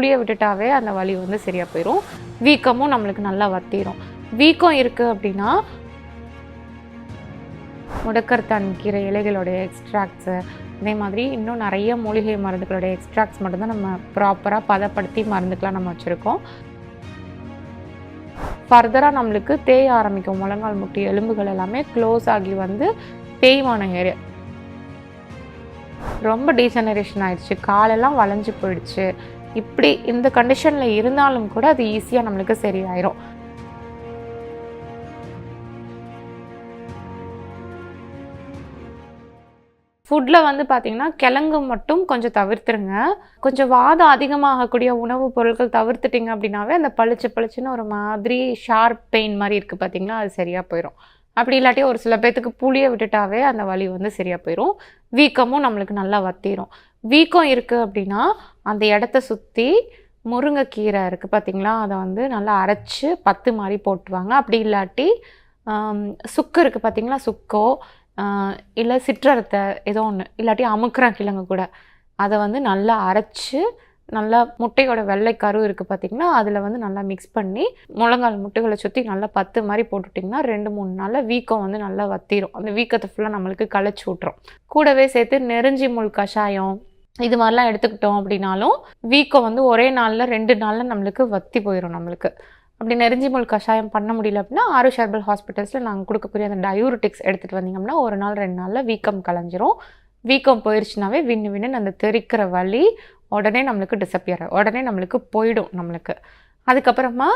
புளிய விட்டுட்டாவே அந்த வலி வந்து சரியாக போயிடும் வீக்கமும் நம்மளுக்கு நல்லா வத்திரும். வீக்கம் இருக்குது அப்படின்னா முடக்கர்த்தான் கீரை இலைகளுடைய எக்ஸ்ட்ராக்ட்ஸு அதே மாதிரி இன்னும் நிறைய மூலிகை மருந்துகளுடைய எக்ஸ்ட்ராக்ட்ஸ் மட்டும்தான் நம்ம ப்ராப்பராக பதப்படுத்தி மருந்துக்கெலாம் நம்ம வச்சுருக்கோம். ஃபர்தராக நம்மளுக்கு தேய ஆரம்பிக்கும் முழங்கால் முட்டி எலும்புகள் எல்லாமே க்ளோஸ் ஆகி வந்து தேய்மான ஏரியா. ரொம்ப டீஜெனரேஷன் ஆயிடுச்சு. காலெல்லாம் வளைஞ்சு போயிடுச்சு. இப்படி இந்த கண்டிஷனில் இருந்தாலும் கூட அது ஈஸியாக நம்மளுக்கு சரியாயிரும். ஃபுட்டில் வந்து பார்த்தீங்கன்னா கிழங்கு மட்டும் கொஞ்சம் தவிர்த்துருங்க. கொஞ்சம் வாதம் அதிகமாகக்கூடிய உணவுப் பொருட்கள் தவிர்த்துட்டிங்க அப்படின்னாவே அந்த பளிச்சு பளிச்சுன்னு ஒரு மாதிரி ஷார்ப் பெயின் மாதிரி இருக்குது பார்த்தீங்களா அது சரியாக போயிடும் அப்படி இல்லாட்டி ஒரு சில பேர்த்துக்கு புளியை விட்டுட்டாவே அந்த வலி வந்து சரியாக போயிடும் வீக்கமும் நம்மளுக்கு நல்லா வத்திரும். வீக்கம் இருக்குது அப்படின்னா அந்த இடத்த சுற்றி முருங்கைக்கீரை இருக்குது பார்த்தீங்களா அதை வந்து நல்லா அரைச்சி பத்து மாதிரி போட்டுவாங்க அப்படி இல்லாட்டி சுக்கு இருக்குது பார்த்தீங்களா சுக்கோ இல்லை சிற்றரத்தை ஏதோ ஒன்று இல்லாட்டி அமுக்குறான் கிழங்கு கூட. அதை வந்து நல்லா அரைச்சி நல்லா முட்டையோட வெள்ளை கரு இருக்குது பார்த்திங்கன்னா அதில் வந்து நல்லா மிக்ஸ் பண்ணி முழங்கால் முட்டைகளை சுற்றி நல்லா பத்து மாதிரி போட்டுட்டிங்கன்னா ரெண்டு மூணு நாளில் வீக்கம் வந்து நல்லா வத்திரும். அந்த வீக்கத்தை ஃபுல்லாக நம்மளுக்கு களைச்சி விட்ரும் கூடவே சேர்த்து நெருஞ்சி முள் கஷாயம் இது மாதிரிலாம் எடுத்துக்கிட்டோம் அப்படின்னாலும் வீக்கம் வந்து ஒரே நாளில் ரெண்டு நாளில் நம்மளுக்கு வத்தி போயிடும் நம்மளுக்கு. அப்படி நெறிஞ்சி முள் கஷாயம் பண்ண முடியல அப்படின்னா ஆறு ஷர்பல் ஹாஸ்பிட்டல்ஸில் நாங்கள் கொடுக்கக்கூடிய அந்த டயூரிட்டிக்ஸ் எடுத்துகிட்டு வந்தீங்க அப்படின்னா ஒரு நாள் ரெண்டு நாளில் வீக்கம் கலைஞ்சிரும். வீக்கம் போயிடுச்சுனாவே வின்னு வின்னு அந்த தெறிக்கிற வலி உடனே நம்மளுக்கு டிசப்பியர் உடனே நம்மளுக்கு போயிடும் நம்மளுக்கு. அதுக்கப்புறமா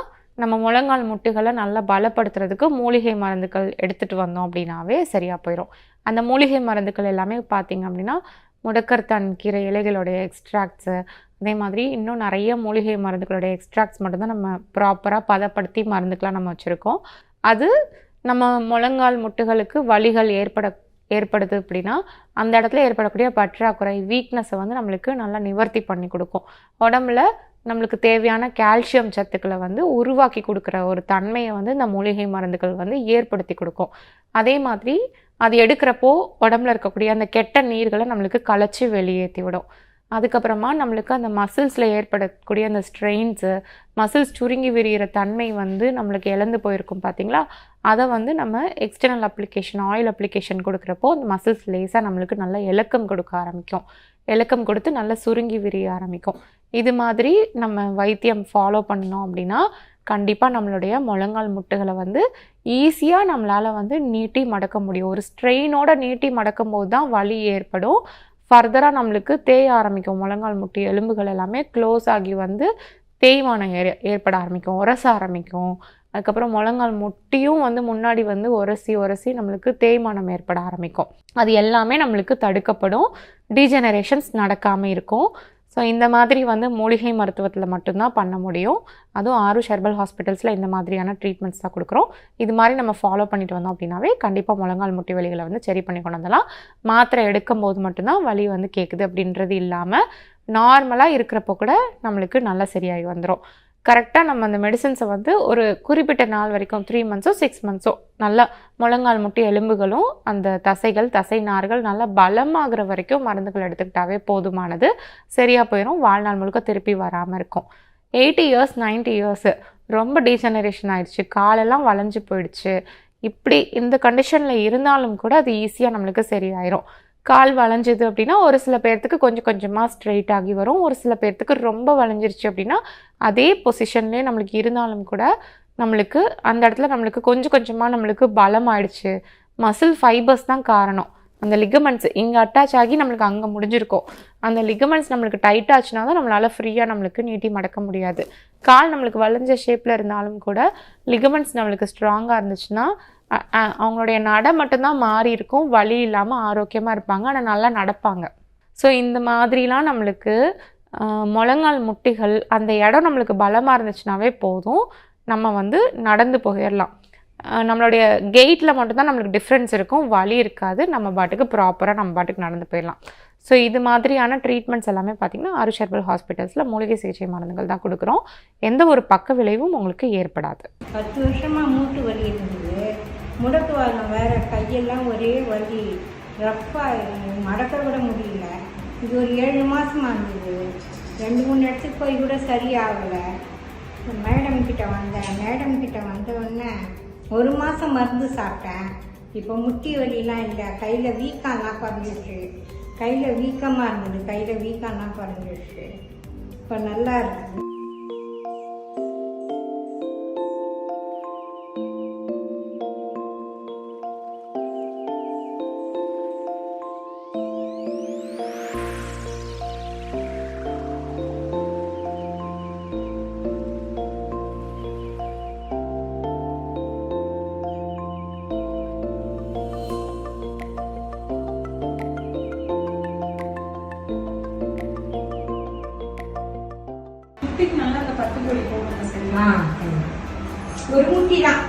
நம்ம முழங்கால் முட்டுகளை நல்லா பலப்படுத்துறதுக்கு மூலிகை மருந்துகள் எடுத்துகிட்டு வந்தோம் அப்படின்னாவே சரியாக போயிடும் அந்த மூலிகை மருந்துகள் எல்லாமே பார்த்தீங்க அப்படின்னா முடக்கர்த்தான் கீரை இலைகளுடைய எக்ஸ்ட்ராக்ட்ஸு அதே மாதிரி இன்னும் நிறைய மூலிகை மருந்துகளுடைய எக்ஸ்ட்ராக்ட்ஸ் மட்டும்தான் நம்ம ப்ராப்பராக பதப்படுத்தி மருந்துக்கெலாம் நம்ம வச்சுருக்கோம். அது நம்ம முழங்கால் முட்டுகளுக்கு வலிகள் ஏற்பட ஏற்படுது அப்படின்னா அந்த இடத்துல ஏற்படக்கூடிய பற்றாக்குறை வீக்னஸை வந்து நம்மளுக்கு நல்லா நிவர்த்தி பண்ணி கொடுக்கும். உடம்புல நம்மளுக்கு தேவையான கால்சியம் சத்துக்களை வந்து உருவாக்கி கொடுக்குற ஒரு தன்மையை வந்து இந்த மூலிகை மருந்துகள் வந்து ஏற்படுத்தி கொடுக்கும். அதே மாதிரி அது எடுக்கிறப்போ உடம்புல இருக்கக்கூடிய அந்த கெட்ட நீர்களை நம்மளுக்கு களைச்சி வெளியேற்றி விடும் அதுக்கப்புறமா நம்மளுக்கு அந்த மசில்ஸில் ஏற்படக்கூடிய அந்த ஸ்ட்ரெயின்ஸு மசில்ஸ் சுருங்கி விரிகிற தன்மை வந்து நம்மளுக்கு இழந்து போயிருக்கும் பார்த்தீங்களா அதை வந்து நம்ம எக்ஸ்டர்னல் அப்ளிகேஷன் ஆயில் அப்ளிகேஷன் கொடுக்குறப்போ அந்த மசில்ஸ் லேசாக நம்மளுக்கு நல்ல இலக்கம் கொடுக்க ஆரம்பிக்கும். இலக்கம் கொடுத்து நல்லா சுருங்கி விரிய ஆரம்பிக்கும். இது மாதிரி நம்ம வைத்தியம் ஃபாலோ பண்ணோம் அப்படின்னா கண்டிப்பாக நம்மளுடைய முழங்கால் முட்டுகளை வந்து ஈஸியாக நம்மளால் வந்து நீட்டி மடக்க முடியும். ஒரு ஸ்ட்ரெயினோட நீட்டி மடக்கும் போது தான் வலி ஏற்படும். ஃபர்தராக நம்மளுக்கு தேய ஆரம்பிக்கும். முழங்கால் முட்டி எலும்புகள் எல்லாமே க்ளோஸ் ஆகி வந்து தேய்மானம் ஏ ஏற்பட ஆரம்பிக்கும். உரச ஆரம்பிக்கும். அதுக்கப்புறம் முழங்கால் முட்டியும் வந்து முன்னாடி வந்து உரசி உரசி நம்மளுக்கு தேய்மானம் ஏற்பட ஆரம்பிக்கும். அது எல்லாமே நம்மளுக்கு தடுக்கப்படும். டீஜெனரேஷன்ஸ் நடக்காமல் இருக்கும். ஸோ இந்த மாதிரி வந்து மூலிகை மருத்துவத்தில் மட்டும்தான் பண்ண முடியும். அதுவும் ஆறு ஷெர்பல் ஹாஸ்பிட்டல்ஸில் இந்த மாதிரியான ட்ரீட்மெண்ட்ஸ் தான் கொடுக்குறோம். இது மாதிரி நம்ம ஃபாலோ பண்ணிட்டு வந்தோம் அப்படின்னாவே கண்டிப்பாக முழங்கால் முட்டி வலிகளை வந்து சரி பண்ணி கொண்டு வந்துடலாம். மாத்திரை எடுக்கும் போது மட்டும்தான் வலி வந்து கேட்குது அப்படின்றது இல்லாமல் நார்மலாக இருக்கிறப்போ கூட நம்மளுக்கு நல்லா சரியாகி வந்துடும் கரெக்டாக நம்ம அந்த மெடிசன்ஸை வந்து ஒரு குறிப்பிட்ட நாள் வரைக்கும் த்ரீ மந்த்ஸோ சிக்ஸ் மந்த்ஸோ நல்லா முழங்கால் முட்டி எலும்புகளும் அந்த தசைகள் தசை நார்கள் நல்லா பலமாகிற வரைக்கும் மருந்துகள் எடுத்துக்கிட்டாவே போதுமானது. சரியாக போயிடும் வாழ்நாள் முழுக்க திருப்பி வராமல் இருக்கும். எயிட்டி இயர்ஸ் 90 இயர்ஸு ரொம்ப டீஜெனரேஷன் ஆயிடுச்சு. காலெல்லாம் வளைஞ்சு போயிடுச்சு. இப்படி இந்த கண்டிஷனில் இருந்தாலும் கூட அது ஈஸியாக நம்மளுக்கு சரியாயிரும். கால் வளைஞ்சது அப்படின்னா ஒரு சில பேர்த்துக்கு கொஞ்சம் கொஞ்சமாக ஸ்ட்ரெயிட் ஆகி வரும். ஒரு சில பேர்த்துக்கு ரொம்ப வளைஞ்சிருச்சு அப்படின்னா அதே பொசிஷன்லேயே நம்மளுக்கு இருந்தாலும் கூட நம்மளுக்கு அந்த இடத்துல நம்மளுக்கு கொஞ்சம் கொஞ்சமாக நம்மளுக்கு பலம் ஆயிடுச்சு. மசில் ஃபைபர்ஸ் தான் காரணம். அந்த லிகமெண்ட்ஸ் இங்கே அட்டாச் ஆகி நம்மளுக்கு அங்கே முடிஞ்சிருக்கும். அந்த லிகமெண்ட்ஸ் நம்மளுக்கு டைட் ஆச்சுன்னா தான் நம்மளால் ஃப்ரீயாக நம்மளுக்கு நீட்டி மடக்க முடியாது. கால் நம்மளுக்கு வளைஞ்ச ஷேப்பில் இருந்தாலும் கூட லிகமெண்ட்ஸ் நம்மளுக்கு ஸ்ட்ராங்காக இருந்துச்சுன்னா அவங்களுடைய நட மட்டும்தான் மாறி இருக்கும். வலி இல்லாமல் ஆரோக்கியமாக இருப்பாங்க. ஆனால் நல்லா நடப்பாங்க. ஸோ இந்த மாதிரிலாம் நம்மளுக்கு முழங்கால் முட்டிகள் அந்த இடம் நம்மளுக்கு பலமாக இருந்துச்சுனாவே போதும். நம்ம வந்து நடந்து போயிடலாம் நம்மளுடைய கெயிட்டில் மட்டும்தான் நம்மளுக்கு டிஃப்ரென்ஸ் இருக்கும். வலி இருக்காது. நம்ம பாட்டுக்கு ப்ராப்பராக நம்ம பாட்டுக்கு நடந்து போயிடலாம். ஸோ இது மாதிரியான ட்ரீட்மெண்ட்ஸ் எல்லாமே பார்த்திங்கன்னா அருஷர்பல் ஹெர்பல் ஹாஸ்பிட்டல்ஸில் மூலிகை சிகிச்சை மருந்துகள் தான் கொடுக்குறோம். எந்த ஒரு பக்க விளைவும் உங்களுக்கு ஏற்படாது. பத்து வருஷமாக மூட்டு வலி இருந்தது. முடக்குவாதம் வேற கையெல்லாம் ஒரே வலி. ரஃப்பாக மடக்க விட முடியல. இது ஒரு ஏழு மாதமாக இருந்தது. ரெண்டு மூணு இடத்துக்கு போய் கூட சரியாகலை. மேடம் கிட்ட வந்தேன். மேடம் கிட்ட வந்த உடனே ஒரு மாதம் மருந்து சாப்பிட்டேன். இப்போ முட்டி வலிலாம் இல்லை. கையில் வீக்கம்லாம் குறைஞ்சிருச்சு கையில் வீக்கமாக இருந்தது. கையில் வீக்கம்லாம் குறைஞ்சிருச்சு இப்போ நல்லா இருக்குது ஒரு முட்டி தான்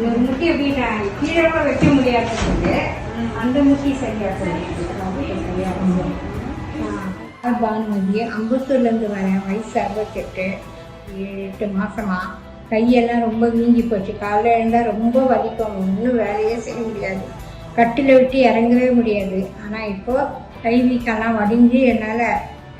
ஒரு முட்டி வீட்டை கீழே கூட வைக்க முடியாது அந்த முட்டி சரியா சரியாக பானுமதி அம்பத்தூர்லேருந்து வரேன். வயசு அறுபத்தெட்டு ஏழு எட்டு மாசமா. கையெல்லாம் ரொம்ப வீங்கி போச்சு. காலைல எழுந்தால் ரொம்ப வலிக்கும். ஒன்றும் வேலையே செய்ய முடியாது. கட்டில் விட்டு இறங்கவே முடியாது. ஆனால் இப்போது கை வீக்கெல்லாம் வடிஞ்சு என்னால்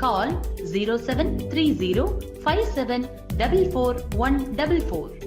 Call 0730 5744